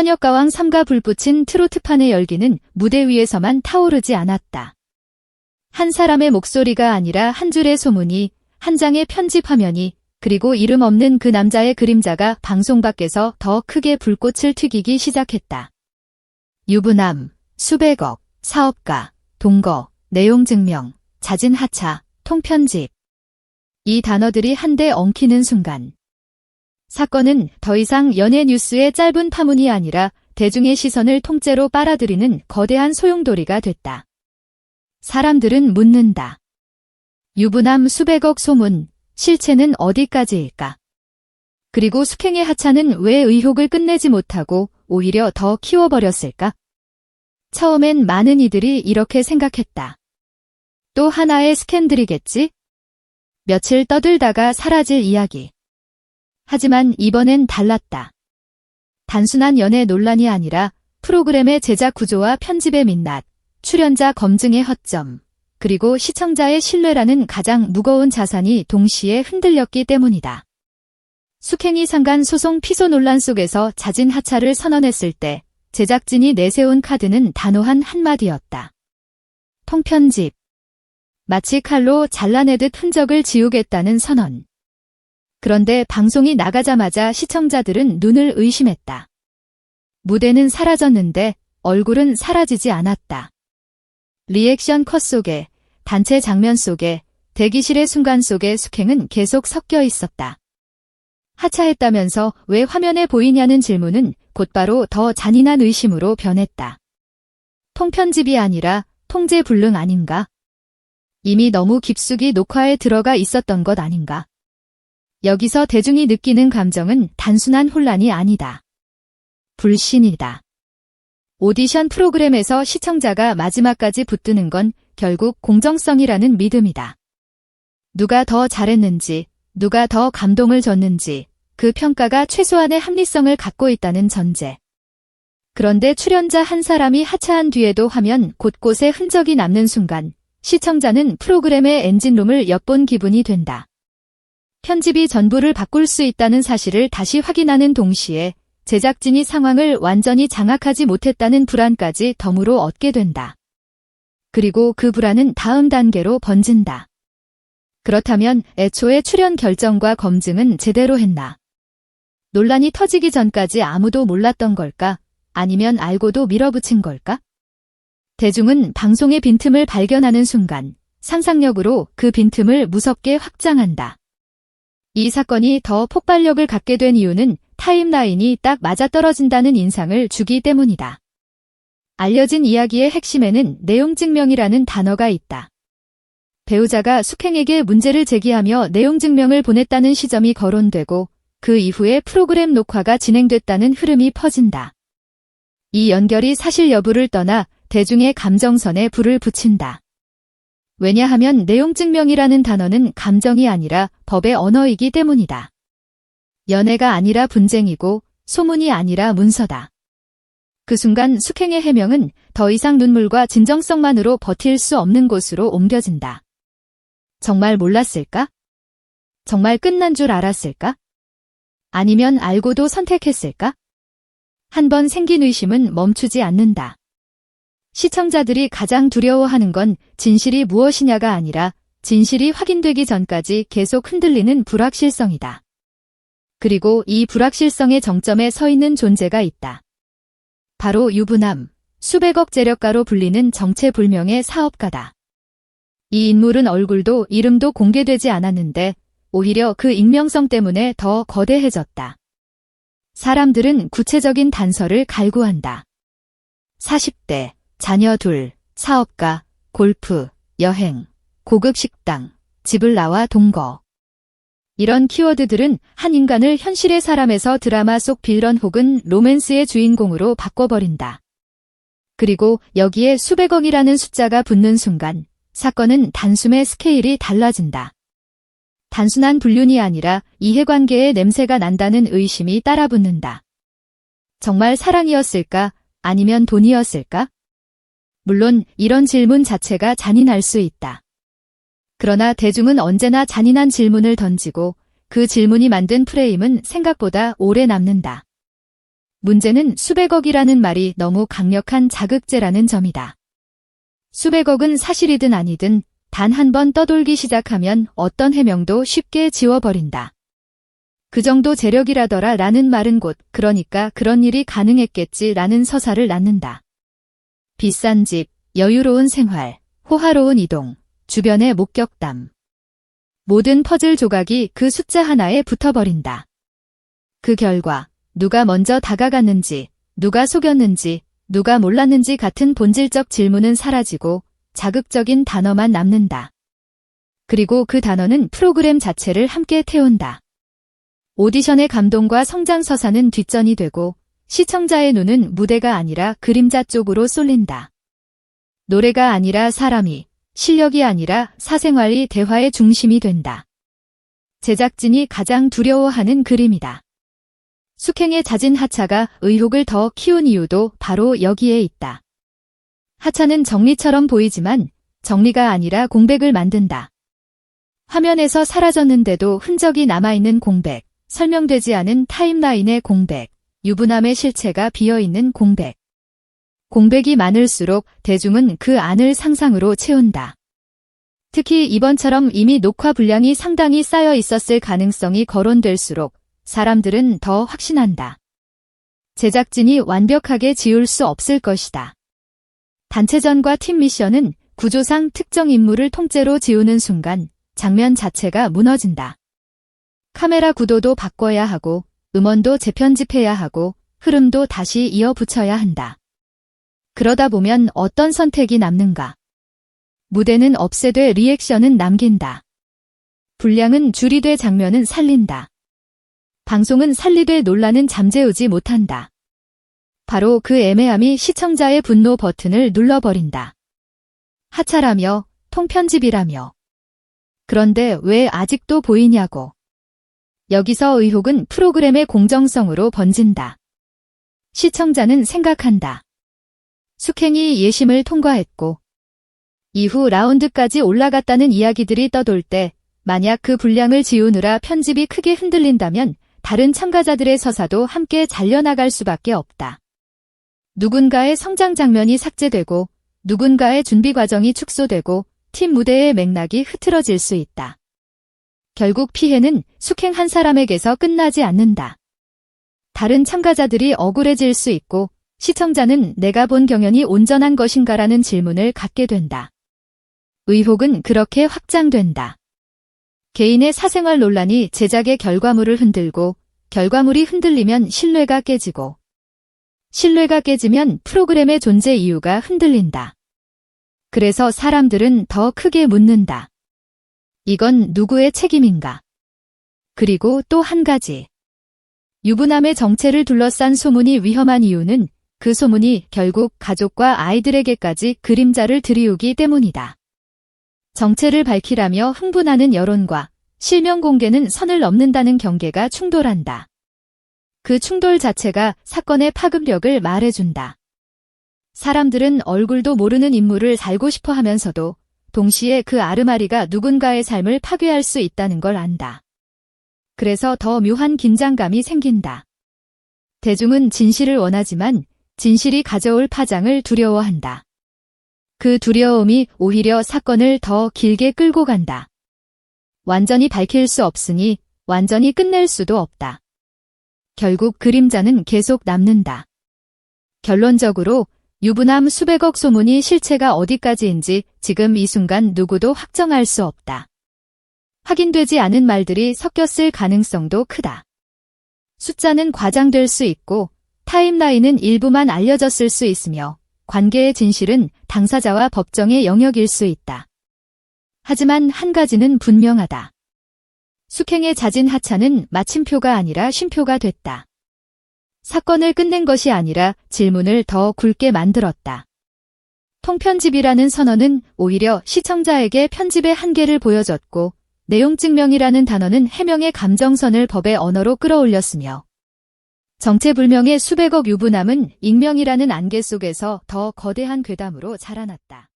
현역가왕 삼가 불붙인 트로트판의 열기는 무대 위에서만 타오르지 않았다. 한 사람의 목소리가 아니라 한 줄의 소문이, 한 장의 편집 화면이, 그리고 이름 없는 그 남자의 그림자가 방송 밖에서 더 크게 불꽃을 튀기기 시작했다. 유부남, 수백억, 사업가, 동거, 내용 증명, 자진 하차, 통편집. 이 단어들이 한데 엉키는 순간. 사건은 더 이상 연예 뉴스의 짧은 파문이 아니라 대중의 시선을 통째로 빨아들이는 거대한 소용돌이가 됐다. 사람들은 묻는다. 유부남 수백억 소문, 실체는 어디까지일까? 그리고 숙행의 하차는 왜 의혹을 끝내지 못하고 오히려 더 키워버렸을까? 처음엔 많은 이들이 이렇게 생각했다. 또 하나의 스캔들이겠지? 며칠 떠들다가 사라질 이야기. 하지만 이번엔 달랐다. 단순한 연애 논란이 아니라 프로그램의 제작 구조와 편집의 민낯, 출연자 검증의 허점, 그리고 시청자의 신뢰라는 가장 무거운 자산이 동시에 흔들렸기 때문이다. 숙행이 상간 소송 피소 논란 속에서 자진 하차를 선언했을 때 제작진이 내세운 카드는 단호한 한마디였다. 통편집. 마치 칼로 잘라내듯 흔적을 지우겠다는 선언. 그런데 방송이 나가자마자 시청자들은 눈을 의심했다. 무대는 사라졌는데 얼굴은 사라지지 않았다. 리액션 컷 속에, 단체 장면 속에, 대기실의 순간 속에 숙행은 계속 섞여 있었다. 하차했다면서 왜 화면에 보이냐는 질문은 곧바로 더 잔인한 의심으로 변했다. 통편집이 아니라 통제불능 아닌가? 이미 너무 깊숙이 녹화에 들어가 있었던 것 아닌가? 여기서 대중이 느끼는 감정은 단순한 혼란이 아니다. 불신이다. 오디션 프로그램에서 시청자가 마지막까지 붙드는 건 결국 공정성이라는 믿음이다. 누가 더 잘했는지, 누가 더 감동을 줬는지, 그 평가가 최소한의 합리성을 갖고 있다는 전제. 그런데 출연자 한 사람이 하차한 뒤에도 화면 곳곳에 흔적이 남는 순간, 시청자는 프로그램의 엔진룸을 엿본 기분이 된다. 편집이 전부를 바꿀 수 있다는 사실을 다시 확인하는 동시에 제작진이 상황을 완전히 장악하지 못했다는 불안까지 덤으로 얻게 된다. 그리고 그 불안은 다음 단계로 번진다. 그렇다면 애초에 출연 결정과 검증은 제대로 했나? 논란이 터지기 전까지 아무도 몰랐던 걸까? 아니면 알고도 밀어붙인 걸까? 대중은 방송의 빈틈을 발견하는 순간 상상력으로 그 빈틈을 무섭게 확장한다. 이 사건이 더 폭발력을 갖게 된 이유는 타임라인이 딱 맞아떨어진다는 인상을 주기 때문이다. 알려진 이야기의 핵심에는 내용 증명이라는 단어가 있다. 배우자가 숙행에게 문제를 제기하며 내용 증명을 보냈다는 시점이 거론되고 그 이후에 프로그램 녹화가 진행됐다는 흐름이 퍼진다. 이 연결이 사실 여부를 떠나 대중의 감정선에 불을 붙인다. 왜냐하면 내용 증명이라는 단어는 감정이 아니라 법의 언어이기 때문이다. 연애가 아니라 분쟁이고 소문이 아니라 문서다. 그 순간 숙행의 해명은 더 이상 눈물과 진정성만으로 버틸 수 없는 곳으로 옮겨진다. 정말 몰랐을까? 정말 끝난 줄 알았을까? 아니면 알고도 선택했을까? 한 번 생긴 의심은 멈추지 않는다. 시청자들이 가장 두려워하는 건 진실이 무엇이냐가 아니라 진실이 확인되기 전까지 계속 흔들리는 불확실성이다. 그리고 이 불확실성의 정점에 서 있는 존재가 있다. 바로 유부남, 수백억 재력가로 불리는 정체불명의 사업가다. 이 인물은 얼굴도 이름도 공개되지 않았는데 오히려 그 익명성 때문에 더 거대해졌다. 사람들은 구체적인 단서를 갈구한다. 40대, 자녀 둘, 사업가, 골프, 여행, 고급 식당, 집을 나와 동거. 이런 키워드들은 한 인간을 현실의 사람에서 드라마 속 빌런 혹은 로맨스의 주인공으로 바꿔버린다. 그리고 여기에 수백억이라는 숫자가 붙는 순간 사건은 단숨에 스케일이 달라진다. 단순한 불륜이 아니라 이해관계의 냄새가 난다는 의심이 따라붙는다. 정말 사랑이었을까? 아니면 돈이었을까? 물론 이런 질문 자체가 잔인할 수 있다. 그러나 대중은 언제나 잔인한 질문을 던지고 그 질문이 만든 프레임은 생각보다 오래 남는다. 문제는 수백억이라는 말이 너무 강력한 자극제라는 점이다. 수백억은 사실이든 아니든 단 한 번 떠돌기 시작하면 어떤 해명도 쉽게 지워버린다. 그 정도 재력이라더라 라는 말은 곧 그러니까 그런 일이 가능했겠지 라는 서사를 낳는다. 비싼 집, 여유로운 생활, 호화로운 이동, 주변의 목격담. 모든 퍼즐 조각이 그 숫자 하나에 붙어버린다. 그 결과 누가 먼저 다가갔는지, 누가 속였는지, 누가 몰랐는지 같은 본질적 질문은 사라지고 자극적인 단어만 남는다. 그리고 그 단어는 프로그램 자체를 함께 태운다. 오디션의 감동과 성장 서사는 뒷전이 되고 시청자의 눈은 무대가 아니라 그림자 쪽으로 쏠린다. 노래가 아니라 사람이, 실력이 아니라 사생활이 대화의 중심이 된다. 제작진이 가장 두려워하는 그림이다. 숙행에 잦은 하차가 의혹을 더 키운 이유도 바로 여기에 있다. 하차는 정리처럼 보이지만 정리가 아니라 공백을 만든다. 화면에서 사라졌는데도 흔적이 남아있는 공백, 설명되지 않은 타임라인의 공백, 유부남의 실체가 비어있는 공백. 공백이 많을수록 대중은 그 안을 상상으로 채운다. 특히 이번처럼 이미 녹화 분량이 상당히 쌓여 있었을 가능성이 거론될수록 사람들은 더 확신한다. 제작진이 완벽하게 지울 수 없을 것이다. 단체전과 팀 미션은 구조상 특정 인물을 통째로 지우는 순간 장면 자체가 무너진다. 카메라 구도도 바꿔야 하고 음원도 재편집해야 하고 흐름도 다시 이어붙여야 한다. 그러다 보면 어떤 선택이 남는가? 무대는 없애되 리액션은 남긴다. 분량은 줄이되 장면은 살린다. 방송은 살리되 논란은 잠재우지 못한다. 바로 그 애매함이 시청자의 분노 버튼을 눌러버린다. 하차라며 통편집이라며. 그런데 왜 아직도 보이냐고. 여기서 의혹은 프로그램의 공정성으로 번진다. 시청자는 생각한다. 숙행이 예심을 통과했고 이후 라운드까지 올라갔다는 이야기들이 떠돌 때 만약 그 분량을 지우느라 편집이 크게 흔들린다면 다른 참가자들의 서사도 함께 잘려나갈 수밖에 없다. 누군가의 성장 장면이 삭제되고 누군가의 준비 과정이 축소되고 팀 무대의 맥락이 흐트러질 수 있다. 결국 피해는 숙행 한 사람에게서 끝나지 않는다. 다른 참가자들이 억울해질 수 있고 시청자는 내가 본 경연이 온전한 것인가라는 질문을 갖게 된다. 의혹은 그렇게 확장된다. 개인의 사생활 논란이 제작의 결과물을 흔들고 결과물이 흔들리면 신뢰가 깨지고 신뢰가 깨지면 프로그램의 존재 이유가 흔들린다. 그래서 사람들은 더 크게 묻는다. 이건 누구의 책임인가? 그리고 또 한 가지. 유부남의 정체를 둘러싼 소문이 위험한 이유는 그 소문이 결국 가족과 아이들에게까지 그림자를 들이우기 때문이다. 정체를 밝히라며 흥분하는 여론과 실명 공개는 선을 넘는다는 경계가 충돌한다. 그 충돌 자체가 사건의 파급력을 말해준다. 사람들은 얼굴도 모르는 인물을 살고 싶어 하면서도 동시에 그 아르마리가 누군가의 삶을 파괴할 수 있다는 걸 안다. 그래서 더 묘한 긴장감이 생긴다. 대중은 진실을 원하지만 진실이 가져올 파장을 두려워한다. 그 두려움이 오히려 사건을 더 길게 끌고 간다. 완전히 밝힐 수 없으니 완전히 끝낼 수도 없다. 결국 그림자는 계속 남는다. 결론적으로 유부남 수백억 소문이 실체가 어디까지인지 지금 이 순간 누구도 확정할 수 없다. 확인되지 않은 말들이 섞였을 가능성도 크다. 숫자는 과장될 수 있고 타임라인은 일부만 알려졌을 수 있으며 관계의 진실은 당사자와 법정의 영역일 수 있다. 하지만 한 가지는 분명하다. 숙행에 잦은 하차는 마침표가 아니라 쉼표가 됐다. 사건을 끝낸 것이 아니라 질문을 더 굵게 만들었다. 통편집이라는 선언은 오히려 시청자에게 편집의 한계를 보여줬고 내용 증명이라는 단어는 해명의 감정선을 법의 언어로 끌어올렸으며 정체불명의 수백억 유부남은 익명이라는 안개 속에서 더 거대한 괴담으로 자라났다.